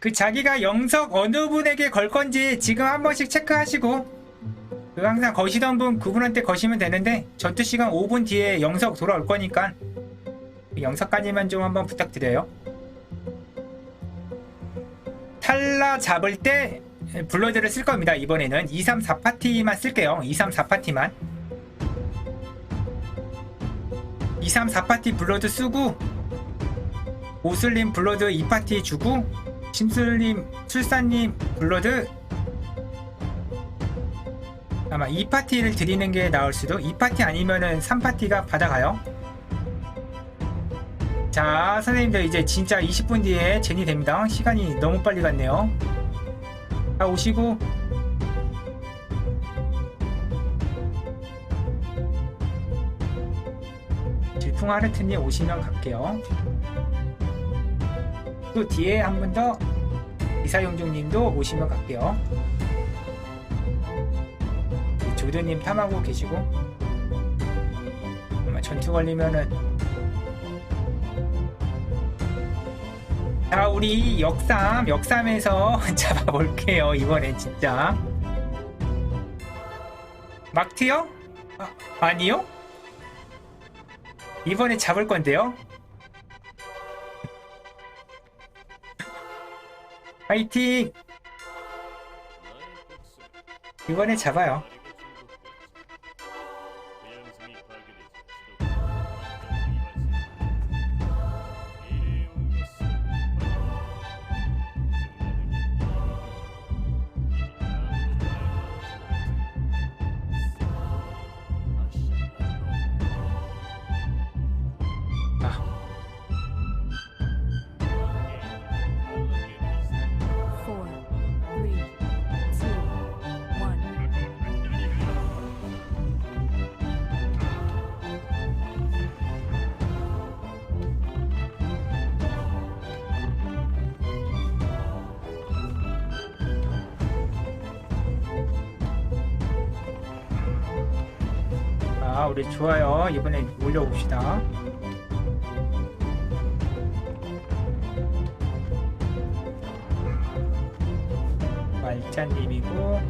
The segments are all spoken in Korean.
그 자기가 영석 어느 분에게 걸 건지 지금 한 번씩 체크하시고 그 항상 거시던 분 그분한테 거시면 되는데 전투 시간 5분 뒤에 영석 돌아올 거니까 그 영석까지만 좀 한번 부탁드려요. 탈라 잡을 때 블러드를 쓸 겁니다. 이번에는 2, 3, 4파티만 쓸게요. 2, 3, 4파티만. 2, 3, 4파티 블러드 쓰고 오슬님 블러드 2파티 주고 심술님 술사님 블러드. 아마 2파티를 드리는 게 나을 수도. 2파티 아니면은 3파티가 받아가요. 자 선생님들 이제 진짜 20분 뒤에 제니 됩니다. 시간이 너무 빨리 갔네요. 다 오시고. 질풍 하르트님 오시면 갈게요 또 뒤에 한 분 더 이사용중님도 오시면 갈게요 조드님 탐하고 계시고 전투 걸리면은 자 우리 역삼 역삼에서 잡아볼게요 이번엔 진짜 막트요? 아, 아니요? 이번에 잡을 건데요 파이팅! 이번에 잡아요 아 우리 좋아요. 이번에 올려봅시다. 말자님이고.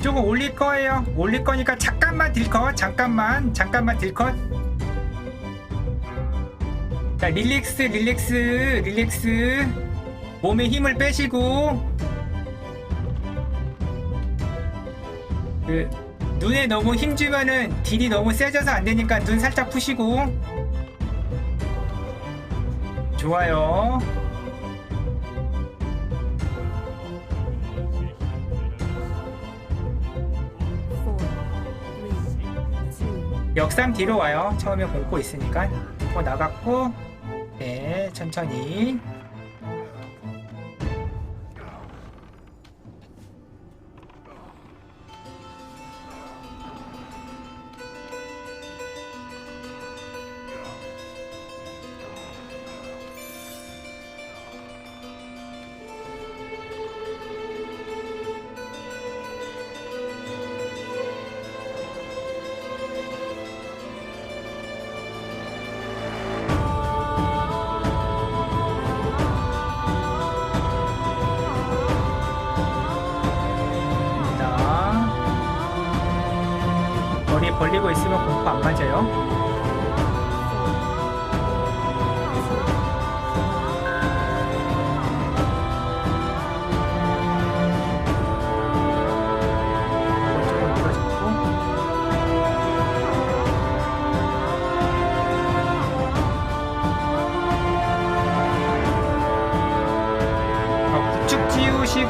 조금 올릴 거예요. 올릴 거니까 잠깐만 딜컷. 잠깐만. 잠깐만 딜컷. 자 릴렉스 릴렉스 릴렉스. 몸에 힘을 빼시고 그 눈에 너무 힘주면은 딜이 너무 세져서 안 되니까 눈 살짝 푸시고. 좋아요. 역삼 뒤로 와요. 처음에 공고 있으니까. 어 나갔고. 네 천천히 벌리고 있으면 공포 안 맞아요.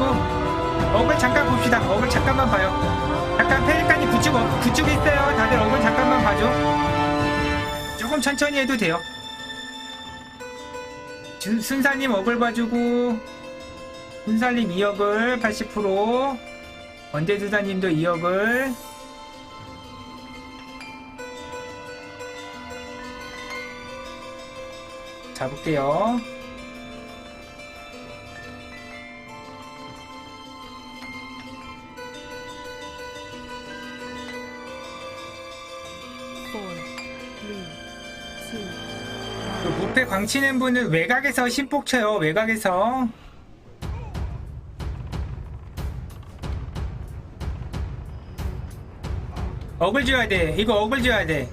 밀어줬고. 어, 잠깐 봅시다. 어글 잠깐만 봐요. 잠깐 페리칸이 어, 구축 있어요. 다들 어글 잠깐만 봐줘. 조금 천천히 해도 돼요. 준- 순사님 어글 봐주고 순사님 2억을 80% 언제두사님도 2억을 잡을게요. 그 무패 광치는 분은 외곽에서 심폭 쳐요. 외곽에서. 억을 줘야 돼. 이거 억을 줘야 돼.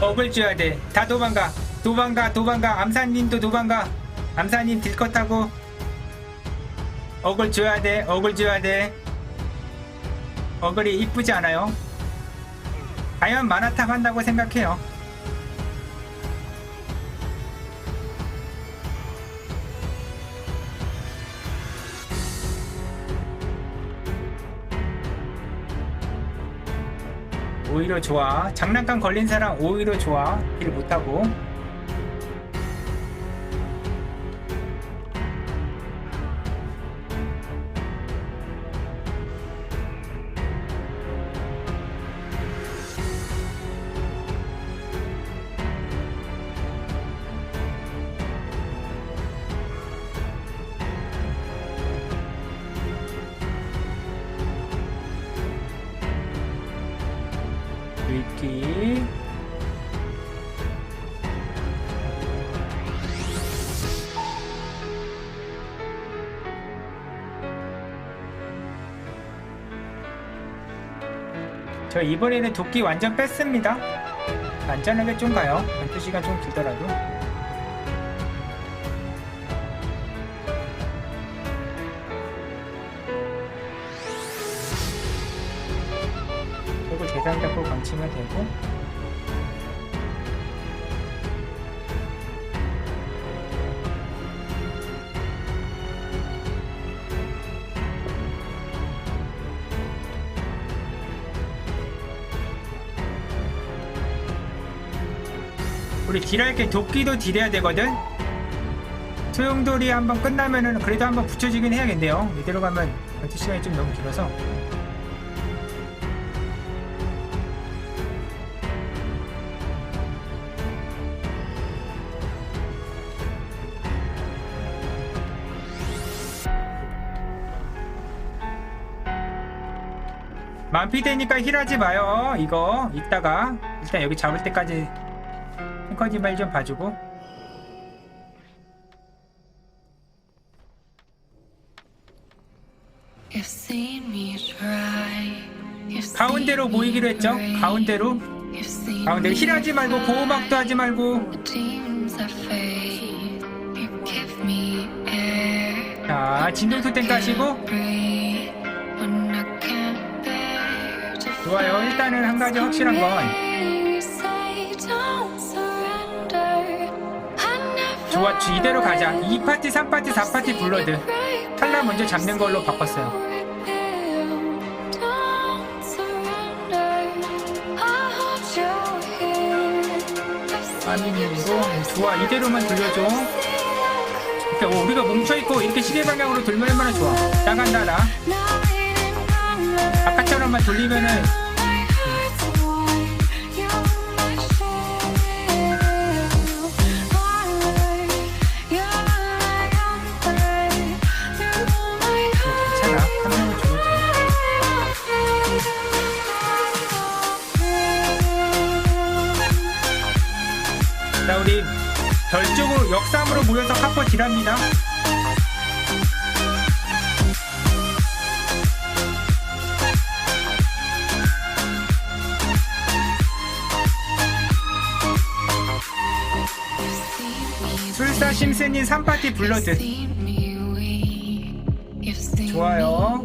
억을 줘야 돼. 다 도망가. 도망가, 도망가. 암사님도 도망가. 암사님 딜컷하고. 억을 줘야 돼. 억을 줘야 돼. 어글이 이쁘지 않아요? 과연 만화탑 한다고 생각해요. 오히려 좋아. 장난감 걸린 사람 오히려 좋아. 일 못하고. 저 이번에는 도끼 완전 뺐습니다. 안전하게 좀 가요. 12시간 좀 길더라도. 그리고 대상 잡고 감치면 되고 우리 딜할 게 도끼도 딜해야 되거든. 소용돌이 한번 끝나면은 그래도 한번 붙여주긴 해야겠네요. 이대로 가면 전투 시간이 좀 너무 길어서. 만피 되니까 힐하지 마요. 이거 이따가. 일단 여기 잡을 때까지 탱커지발 좀 봐주고 가운데로 모이기로 했죠. 가운데로 가운데로 힐하지 말고 보호막도 하지 말고. 자 can't bear to 좋아요 일단은 한 가지 확실한 건 좋아 이대로 가자. 2파티 3파티 4파티 블러드 탈라 먼저 잡는 걸로 바꿨어요. 아미님도 좋아 이대로만 돌려줘. 이렇게 어, 우리가 뭉쳐있고 이렇게 시계 방향으로 돌면 얼마나 좋아. 나간다 나. 아까처럼만 돌리면은 역삼으로 모여서 카포 딜합니다. 술사 심슨이 3파티 블러드. 좋아요.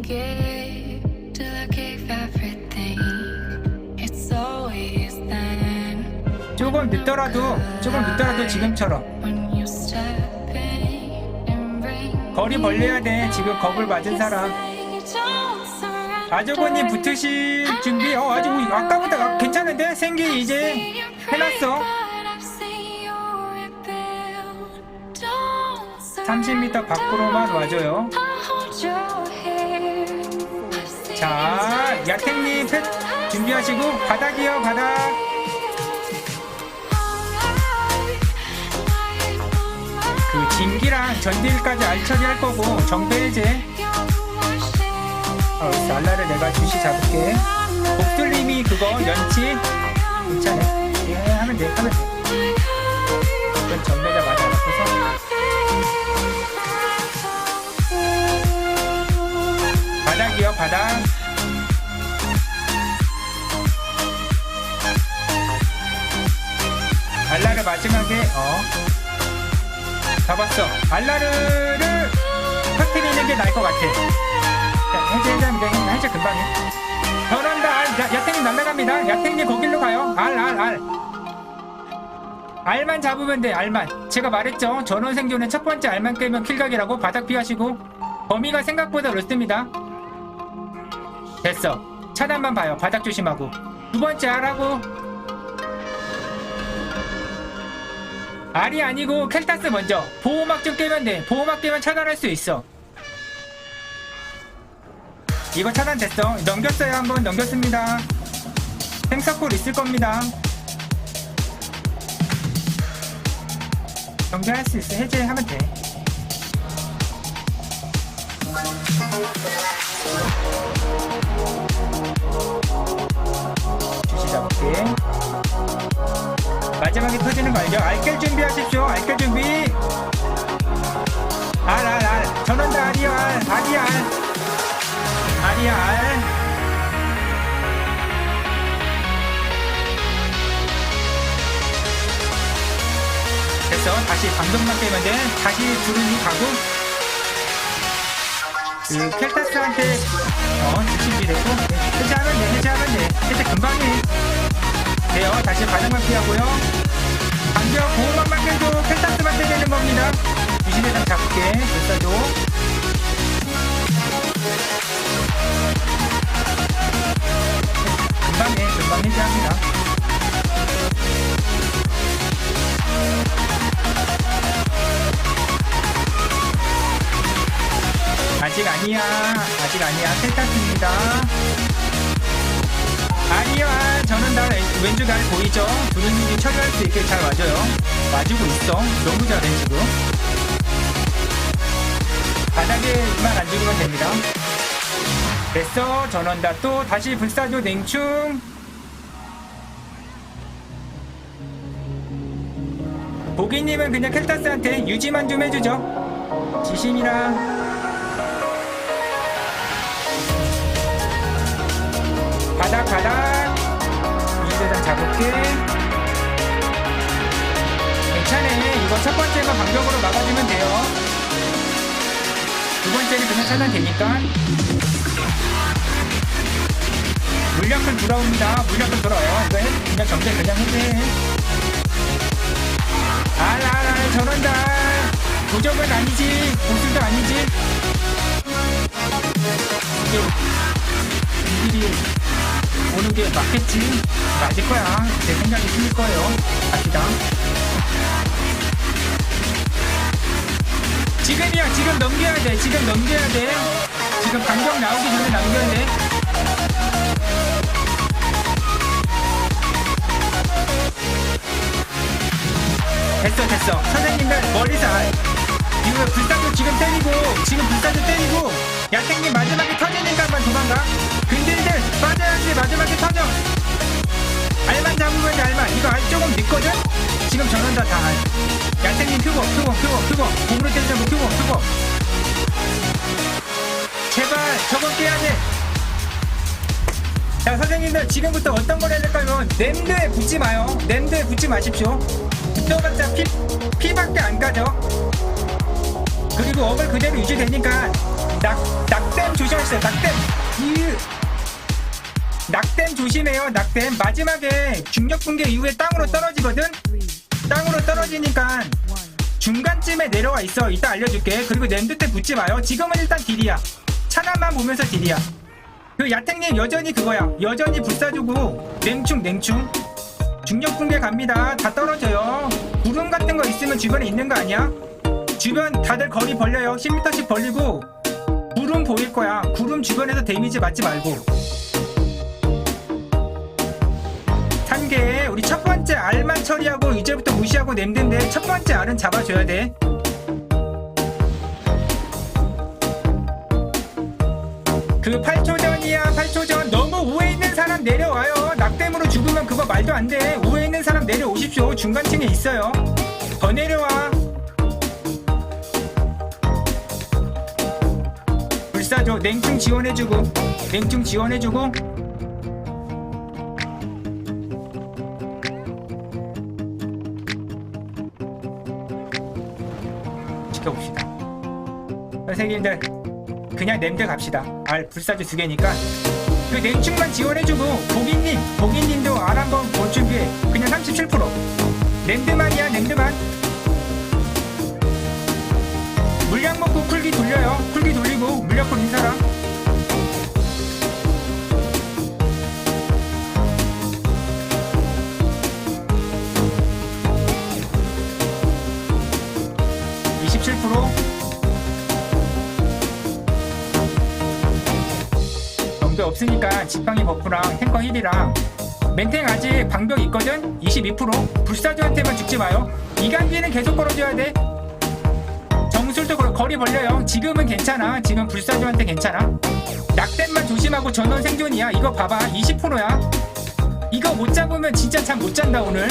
조금 늦더라도 조금 늦더라도 지금처럼 거리 벌려야 돼. 지금 겁을 맞은 사람. 아주버님 붙으실 준비. 어 아주 아까보다 아, 괜찮은데? 생기 이제 해놨어. 30m 밖으로만 와줘요. 자 야탱님 펫 준비하시고 바닥이요 바닥 진기랑 전딜까지 알처리 할 거고 정배해제. 어, 날라를 내가 주시 잡을게. 복들님이 그거 연치? 괜찮아 예 하면 돼 하면 돼. 어떤 전매자 맞아 놓고서. 바닥이요 바닥. 알라를 마지막에 어 잡았어 알라르를 터트리는 게 나을 것 같아 자 해제 해제합니다 해제 금방 해 전원다. 알 야, 야탱님 날라갑니다. 야탱님 거길로 가요. 알 알 알. 알만 잡으면 돼 알만. 제가 말했죠? 전원 생존의 첫 번째 알만 깨면 킬각이라고 바닥 피하시고 범위가 생각보다 넓습니다. 됐어. 차단만 봐요. 바닥 조심하고. 두 번째 알하고 알이 아니고 켈타스 먼저. 보호막 좀 깨면 돼. 보호막 깨면 차단할 수 있어. 이거 차단됐어. 넘겼어요. 한번 넘겼습니다. 생사콜 있을 겁니다. 정지할 수 있어. 해제하면 돼. 주시 잡을게 마지막에 터지는 거 알죠? 알깰 준비하십시오. 알깰 준비. 알 알 알. 전원다 알이야 알. 알이야 알. 알이야 알. 됐어. 다시 방금만 빼면 돼. 다시 두른이 가고. 그 켈타스한테 어 집중이 됐고. 해제하면 돼 해제하면 돼. 해제 금방 해 돼요. 다시 반응만 피하고요 방벽 보호막만 깨도 켈타스만 때리는 겁니다. 유신회장 잡을게. 불사조 금방 해. 금방 해제합니다. 아직 아니야. 아직 아니야. 켈타스입니다 저는 다 왼- 왼쪽 알 보이죠? 두루님이 처리할 수 있게 잘 맞아요. 맞고 있어. 너무 잘해 지금. 바닥에만 안 죽으면 됩니다. 됐어. 전원다 또 다시 불사조 냉충. 보기님은 그냥 켈타스한테 유지만 좀 해주죠. 지심이랑 바닥 바닥 잡을게 괜찮아. 이거 첫 번째만 반격으로 막아주면 돼요. 두 번째는 그냥 차단 되니까. 물약은 돌아옵니다. 물약을 돌아요. 이거 해, 그냥 점제 그냥 해제 알알알. 저런다. 도적은 아니지. 보수도 아니지. 1 1 오는 게 맞겠지? 맞을 거야. 내 생각이 틀릴 거예요. 갑시다. 지금이야. 지금 넘겨야 돼. 지금 넘겨야 돼. 지금 반경 나오기 전에 넘겨야 돼. 됐어 됐어. 선생님들 멀리서 이거 불상도 지금 때리고 지금 불상도 때리고 야생님 마지막에 터지는 가만 도망가. 근데 마지막에 터져 알만 잡으면 돼 알만. 이거 알 조금 늦거든? 지금 전원 다다 알. 야생님 큐고 큐고 큐고 큐고 공으로 때리자고 큐고 큐고 제발 저건 깨야 돼. 자 선생님들 지금부터 어떤 걸 해야 될까요? 냄드에 붙지 마요. 냄드에 붙지 마십시오. 붙어봤자 피, 피밖에 안 가죠. 그리고 업을 그대로 유지되니까 낙, 낙댐 조심하세요 낙댐. 이 낙댐 조심해요 낙댐. 마지막에 중력 붕괴 이후에 땅으로 떨어지거든? 땅으로 떨어지니까. 중간쯤에 내려와 있어. 이따 알려줄게. 그리고 랜드 때 붙지 마요. 지금은 일단 딜이야. 차단만 보면서 딜이야. 그 야탱님 여전히 그거야. 여전히 불사주고 냉충 냉충. 중력 붕괴 갑니다. 다 떨어져요. 구름 같은 거 있으면 주변에 있는 거 아니야? 주변 다들 거리 벌려요. 10m씩 벌리고 구름 보일 거야. 구름 주변에서 데미지 맞지 말고 3개 우리 첫 번째 알만 처리하고 이제부터 무시하고 냄드인데 첫 번째 알은 잡아줘야 돼. 그 8초 전이야 8초 전. 너무 우에 있는 사람 내려와요. 낙댐으로 죽으면 그거 말도 안돼. 우에 있는 사람 내려오십시오. 중간층에 있어요. 더 내려와. 불사조 냉충 지원해주고 냉충 지원해주고 선생님들 그냥 냄새 갑시다. 알 불사조 두 개니까. 그 냉충만 지원해주고 고객님 고객님도 알 한번 볼 준비해. 그냥 37% 랜드만이야 랜드만. 물약 먹고 쿨기 돌려요. 쿨기 돌리고 물약 걸린 사람 없으니까 지팡이 버프랑 탱커 힐이랑 멘탱 아직 방벽 있거든? 22% 불사조한테만 죽지 마요. 이간기는 계속 걸어줘야 돼. 정술도 걸- 거리 벌려요. 지금은 괜찮아. 지금 불사조한테 괜찮아. 낙댐만 조심하고 전원 생존이야. 이거 봐봐. 20%야. 이거 못 잡으면 진짜 잠 못 잔다 오늘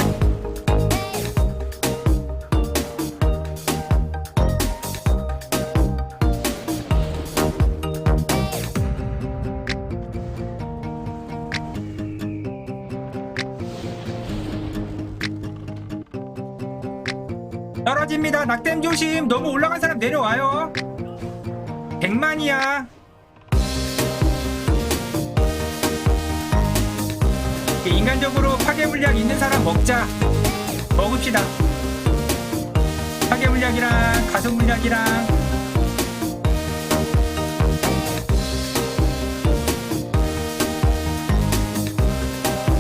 떨어집니다. 낙댐 조심. 너무 올라간 사람 내려와요. 100만이야. 인간적으로 파괴 물약 있는 사람 먹자. 먹읍시다. 파괴 물약이랑 가속 물약이랑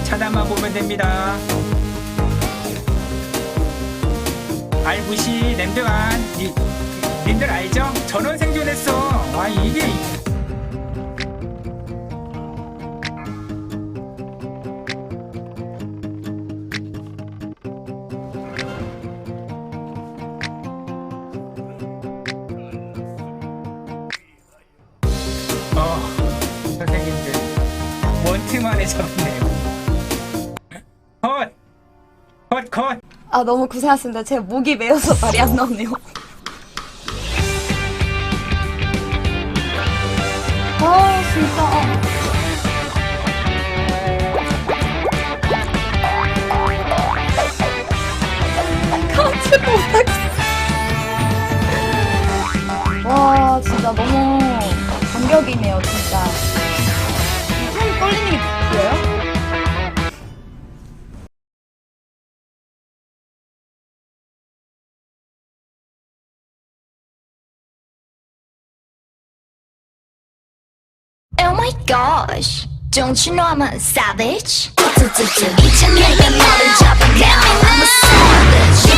차단만 보면 됩니다. 알부시 냄드만 니, 님들 알죠? 전원 생존했어 와 이게 어 선생님들 원트만에 잡 아 너무 고생하셨습니다. 제 목이 메어서 말이 안 나오네요. 아 진짜. 깜짝 못하겠어. 와 진짜 너무 감격이네요 진짜. 손 떨리는 게 my gosh, don't you know I'm a savage? 이참내가 너를 잡으면 I'm a savage.